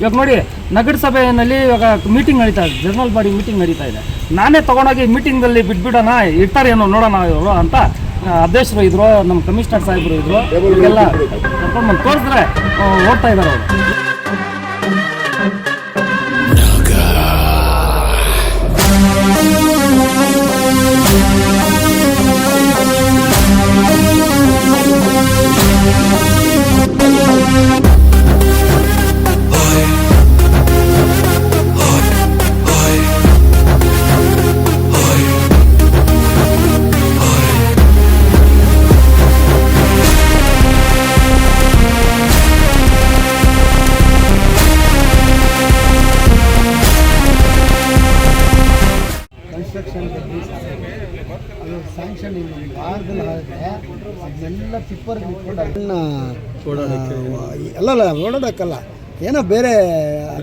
ಇವಾಗ ನೋಡಿ ನಗರಸಭೆಯಲ್ಲಿ ಇವಾಗ ಮೀಟಿಂಗ್ ನಡೀತಾ ಇದೆ ಜನರಲ್ ಬಾಡಿ ಮೀಟಿಂಗ್ ನಡೀತಾ ಇದೆ. ನಾನೇ ತಗೊಂಡೋಗಿ ಮೀಟಿಂಗಲ್ಲಿ ಬಿಟ್ಬಿಡೋಣ ಇರ್ತಾರೇನೋ ನೋಡೋಣ ಇವರು ಅಂತ ಅಧ್ಯಕ್ಷರು ಇದ್ರು, ನಮ್ಮ ಕಮಿಷನರ್ ಸಾಹೇಬರು ಇದ್ರು ಎಲ್ಲ ಕರ್ಕೊಂಡು ತೋರಿಸಿದ್ರೆ ಓಡ್ತಾ ಇದ್ದಾರೆ ಅವರು. ಆಗುತ್ತೆ ಅದನ್ನೆಲ್ಲ ಟಿಪ್ಪರ್ ಅಲ್ಲ ಅದನ್ನ ಅಲ್ಲಲ್ಲ ಏನೋ ಬೇರೆ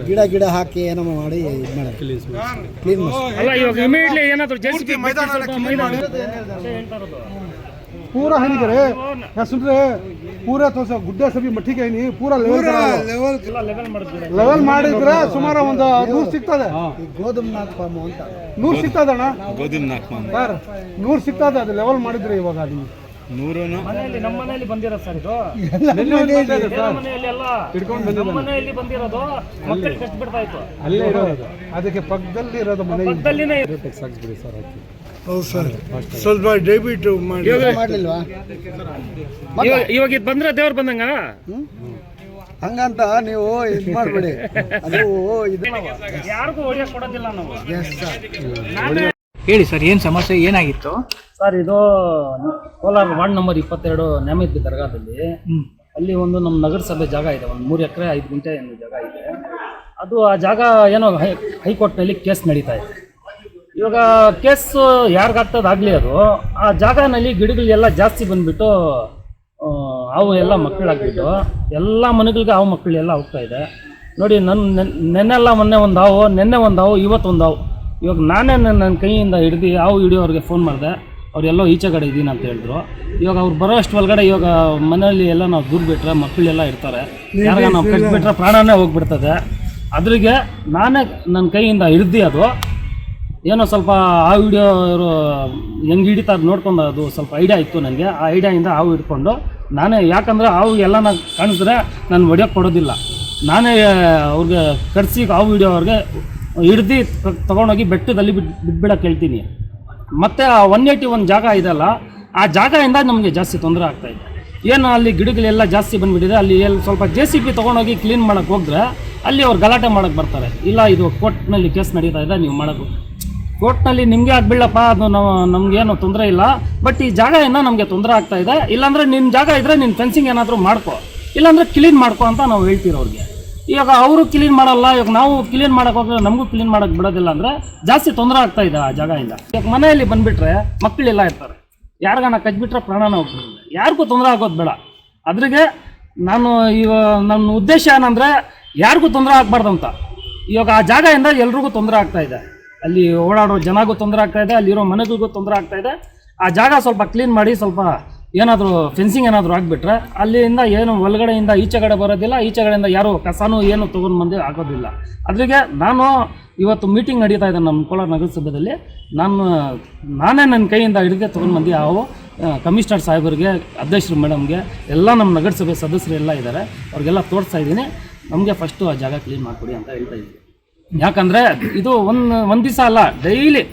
ಗಿಡ ಗಿಡ ಹಾಕಿ ಏನೋ ಮಾಡಿ ಇದು ಮಾಡಿ ಕ್ಲೀನ್ ಅಲ್ಲ ಇವಾಗ ಇಮಿಡಿಯೇಟ್ಲಿ ಏನಾದ್ರು ಪೂರಾ ತೋರ್ಸ ಗುಡ್ಡ ಸಭಿ ಮಟ್ಟಿಗೆ ಐನಿ ಪೂರಾ ಲೆವೆಲ್ ಲೆವೆಲ್ ಮಾಡಿದ್ರೆ ಸುಮಾರು ಒಂದು ನೂರು ಸಿಗ್ತದೆ. ಗೋಧುಮ್ ನಾಕ್ ಫಾರ್ಮ್ ಅಂತ. ನೂರು ಸಿಗ್ತದಣ್ಣ ಗೋಧುಮ್ ಫಾರ್ಮ್ ಸರ್ ನೂರು ಸಿಗ್ತದೆ ಅದು ಲೆವೆಲ್ ಮಾಡಿದ್ರೆ ಇವಾಗ ನೀವು ಅಲ್ಲೇ. ಇರೋದು. ಅದಕ್ಕೆ ಪಕ್ಕದಲ್ಲಿ ಇರೋದು ಮನೆ ಸಾಕ್ಸ್ಬಿಡಿ ಸರ್ ಹಾಕಿ. ಹೌದು ಸರ್. ಸ್ವಲ್ಪ ದಯವಿಟ್ಟು ಮಾಡಿ. ಮಾಡ್ಲಿಲ್ವಾ? ಇವಾಗ ಇವಾಗ ಇದು ಬಂದ್ರೆ ದೇವ್ರು ಬಂದಂಗ ಹಂಗಂತ ನೀವು ಇದು ಮಾಡಬೇಡಿ. ಅದು ಇದು ಯಾರಿಗೂ ಹೊಡಿಯಕ್ ಕೊಡೋದಿಲ್ಲ ನಾವು. Yes, sir. ಹೇಳಿ ಸರ್ ಏನು ಸಮಸ್ಯೆ ಏನಾಗಿತ್ತು? ಸರ್ ಇದು ಕೋಲಾರ ವಾರ್ಡ್ ನಂಬರ್ ಇಪ್ಪತ್ತೆರಡು ನ್ಯಾಮಿತ್ ದರ್ಗಾದಲ್ಲಿ ಅಲ್ಲಿ ಒಂದು ನಮ್ಮ ನಗರಸಭೆ ಜಾಗ ಇದೆ ಒಂದು ಮೂರು ಎಕರೆ ಐದು ಗುಂಟೆ ಏನು ಜಾಗ ಇದೆ. ಅದು ಆ ಜಾಗ ಏನೋ ಹೈ ಹೈಕೋರ್ಟ್ನಲ್ಲಿ ಕೇಸ್ ನಡೀತಾ ಇದೆ. ಇವಾಗ ಕೇಸ್ ಯಾರಿಗಾಗ್ತದಾಗಲಿ ಅದು. ಆ ಜಾಗನಲ್ಲಿ ಗಿಡಗಳೆಲ್ಲ ಜಾಸ್ತಿ ಬಂದ್ಬಿಟ್ಟು ಅವು ಎಲ್ಲ ಮಕ್ಕಳಾಗ್ಬಿಟ್ಟು ಎಲ್ಲ ಮನೆಗಳಿಗೆ ಹಾವು ಮಕ್ಕಳೆಲ್ಲ ಹೋಗ್ತಾ ಇದೆ. ನೋಡಿ ನನ್ನ ನೆನ್ನೆಲ್ಲ ಮೊನ್ನೆ ಒಂದು ಹಾವು ನೆನ್ನೆ ಒಂದು ಹಾವು ಇವತ್ತು ಒಂದು ಹಾವು. ಇವಾಗ ನಾನೇ ನನ್ನ ನನ್ನ ಕೈಯಿಂದ ಹಿಡ್ದು ಹಾವು ಹಿಡಿಯೋರಿಗೆ ಫೋನ್ ಮಾಡಿದೆ. ಅವರೆಲ್ಲೋ ಈಚೆ ಕಡೆ ಇದ್ದೀನಿ ಅಂತ ಹೇಳಿದ್ರು. ಇವಾಗ ಅವ್ರು ಬರೋ ಅಷ್ಟು ಒಳಗಡೆ ಇವಾಗ ಮನೆಯಲ್ಲಿ ಎಲ್ಲ ನಾವು ದೂರ ಬಿಟ್ರೆ ಮಕ್ಕಳೆಲ್ಲ ಇರ್ತಾರೆ. ನಾವು ಕಟ್ಬಿಟ್ರೆ ಪ್ರಾಣನೇ ಹೋಗ್ಬಿಡ್ತದೆ. ಅದ್ರಿಗೆ ನಾನೇ ನನ್ನ ಕೈಯಿಂದ ಹಿಡ್ದು ಅದು. ಏನೋ ಸ್ವಲ್ಪ ಆ ವಿಡಿಯೋ ಇವರು ಹೆಂಗೆ ಹಿಡಿತಾರೆ ನೋಡ್ಕೊಂಡು ಅದು ಸ್ವಲ್ಪ ಐಡಿಯಾ ಇತ್ತು ನನಗೆ ಆ ಐಡಿಯಾಯಿಂದ ಹಾವು ಹಿಡ್ಕೊಂಡು ನಾನೇ ಯಾಕಂದರೆ ಹಾವು ಎಲ್ಲ ನಾನು ಕಾಣಿಸಿದ್ರೆ ನಾನು ಹೊಡಿಯೋಕ್ಕೆ ಕೊಡೋದಿಲ್ಲ. ನಾನೇ ಅವ್ರಿಗೆ ಕರೆಸಿ ಹಾವು ವಿಡಿಯೋ ಅವ್ರಿಗೆ ಹಿಡ್ದು ತೊಗೊಂಡೋಗಿ ಬೆಟ್ಟದಲ್ಲಿ ಬಿಟ್ಟು ಬಿಟ್ಬಿಡಕ್ಕೆ ಹೇಳ್ತೀನಿ. ಮತ್ತು ಆ ಒನ್ ಏಯ್ಟಿ ಒಂದು ಜಾಗ ಇದೆಲ್ಲ, ಆ ಜಾಗದಿಂದ ನಮಗೆ ಜಾಸ್ತಿ ತೊಂದರೆ ಆಗ್ತಾಯಿದೆ ಏನು ಅಲ್ಲಿ ಗಿಡಗಳೆಲ್ಲ ಜಾಸ್ತಿ ಬಂದುಬಿಟ್ಟಿದೆ, ಅಲ್ಲಿ ಎಲ್ಲಿ ಸ್ವಲ್ಪ ಜೆ ಸಿ ಪಿ ತೊಗೊಂಡೋಗಿ ಕ್ಲೀನ್ ಮಾಡೋಕ್ಕೆ ಹೋದ್ರೆ ಅಲ್ಲಿ ಅವ್ರು ಗಲಾಟೆ ಮಾಡೋಕ್ಕೆ ಬರ್ತಾರೆ. ಇಲ್ಲ, ಇದು ಕೋರ್ಟ್ನಲ್ಲಿ ಕೇಸ್ ನಡೀತಾ ಇದೆ, ನೀವು ಮಾಡೋದು ಕೋರ್ಟ್ನಲ್ಲಿ ನಿಮಗೆ ಆಗ್ಬಿಡಪ್ಪ ಅದು ನಾವು ನಮಗೇನು ತೊಂದರೆ ಇಲ್ಲ. ಬಟ್ ಈ ಜಾಗ ಜಾಗದಿಂದ ನಮಗೆ ತೊಂದರೆ ಆಗ್ತಾ ಇದೆ. ಇಲ್ಲಾಂದ್ರೆ ನಿನ್ನ ಜಾಗ ಇದ್ದರೆ ನಿನ್ನ ಫೆನ್ಸಿಂಗ್ ಏನಾದರೂ ಮಾಡ್ಕೊ. ಇಲ್ಲಾಂದ್ರೆ ಕ್ಲೀನ್ ಮಾಡ್ಕೊ ಅಂತ ನಾವು ಹೇಳ್ತೀವಿ ಅವ್ರಿಗೆ. ಇವಾಗ ಅವರು ಕ್ಲೀನ್ ಮಾಡಲ್ಲ, ಇವಾಗ ನಾವು ಕ್ಲೀನ್ ಮಾಡಕ್ಕೆ ಹೋದ್ರೆ ನಮಗೂ ಕ್ಲೀನ್ ಮಾಡಕ್ಕೆ ಬಿಡೋದಿಲ್ಲ ಅಂದರೆ ಜಾಸ್ತಿ ತೊಂದರೆ ಆಗ್ತಾ ಇದೆ ಆ ಜಾಗದಿಂದ. ಇವಾಗ ಮನೆಯಲ್ಲಿ ಬಂದುಬಿಟ್ರೆ ಮಕ್ಕಳೆಲ್ಲ ಇರ್ತಾರೆ. ಯಾರಿಗಾನ ಕಚ್ಬಿಟ್ರೆ ಪ್ರಾಣನ ಹೋಗ್ಬಿಡುತ್ತೆ. ಯಾರಿಗೂ ತೊಂದರೆ ಆಗೋದು ಬೇಡ. ಅದ್ರಿಗೆ ನಾನು ಇವಾಗ ನನ್ನ ಉದ್ದೇಶ ಏನಂದರೆ ಯಾರಿಗೂ ತೊಂದರೆ ಆಗಬಾರ್ದು ಅಂತ ಇವಾಗ ಆ ಜಾಗದಿಂದ ಎಲ್ರಿಗೂ ತೊಂದರೆ ಆಗ್ತಾ ಇದೆ. ಅಲ್ಲಿ ಓಡಾಡೋ ಜನಗೂ ತೊಂದರೆ ಆಗ್ತಾ ಇದೆ, ಅಲ್ಲಿರೋ ಮನೆಗಳಿಗೂ ತೊಂದರೆ ಆಗ್ತಾ ಇದೆ. ಆ ಜಾಗ ಸ್ವಲ್ಪ ಕ್ಲೀನ್ ಮಾಡಿ ಸ್ವಲ್ಪ ಏನಾದರೂ ಫೆನ್ಸಿಂಗ್ ಏನಾದರೂ ಆಗಿಬಿಟ್ರೆ ಅಲ್ಲಿಂದ ಏನು ಒಳಗಡೆಯಿಂದ ಈಚೆಗಡೆ ಬರೋದಿಲ್ಲ ಈಚೆಗಡೆಯಿಂದ ಯಾರು ಕಸನೂ ಏನು ತೊಗೊಂಡು ಬಂದು ಆಗೋದಿಲ್ಲ ಅದರಿಗೆ ನಾನು ಇವತ್ತು ಮೀಟಿಂಗ್ ನಡೀತಾ ಇದೆ ನಮ್ಮ ಕೋಲಾರ ನಗರಸಭೆಯಲ್ಲಿ ನಾನು, ನಾನೇ ನನ್ನ ಕೈಯಿಂದ ಹಿಡಿದೇ ತೊಗೊಂಡು ಬಂದು ಅವು ಕಮಿಷನರ್ ಸಾಹೇಬರಿಗೆ, ಅಧ್ಯಕ್ಷರು ಮೇಡಮ್ಗೆ ಎಲ್ಲ ನಮ್ಮ ನಗರಸಭೆ ಸದಸ್ಯರು ಎಲ್ಲ ಇದ್ದಾರೆ. ಅವ್ರಿಗೆಲ್ಲ ತೋರಿಸ್ತಾ ಇದ್ದೀನಿ. ನಮಗೆ ಫಸ್ಟು ಆ ಜಾಗ ಕ್ಲೀನ್ ಮಾಡಿಕೊಡಿ ಅಂತ ಹೇಳ್ತಾ ಇದ್ದೀನಿ. ಯಾಕಂದರೆ ಇದು ಒಂದು ಒಂದ್ ದಿವಸ ಅಲ್ಲ ಡೈಲಿ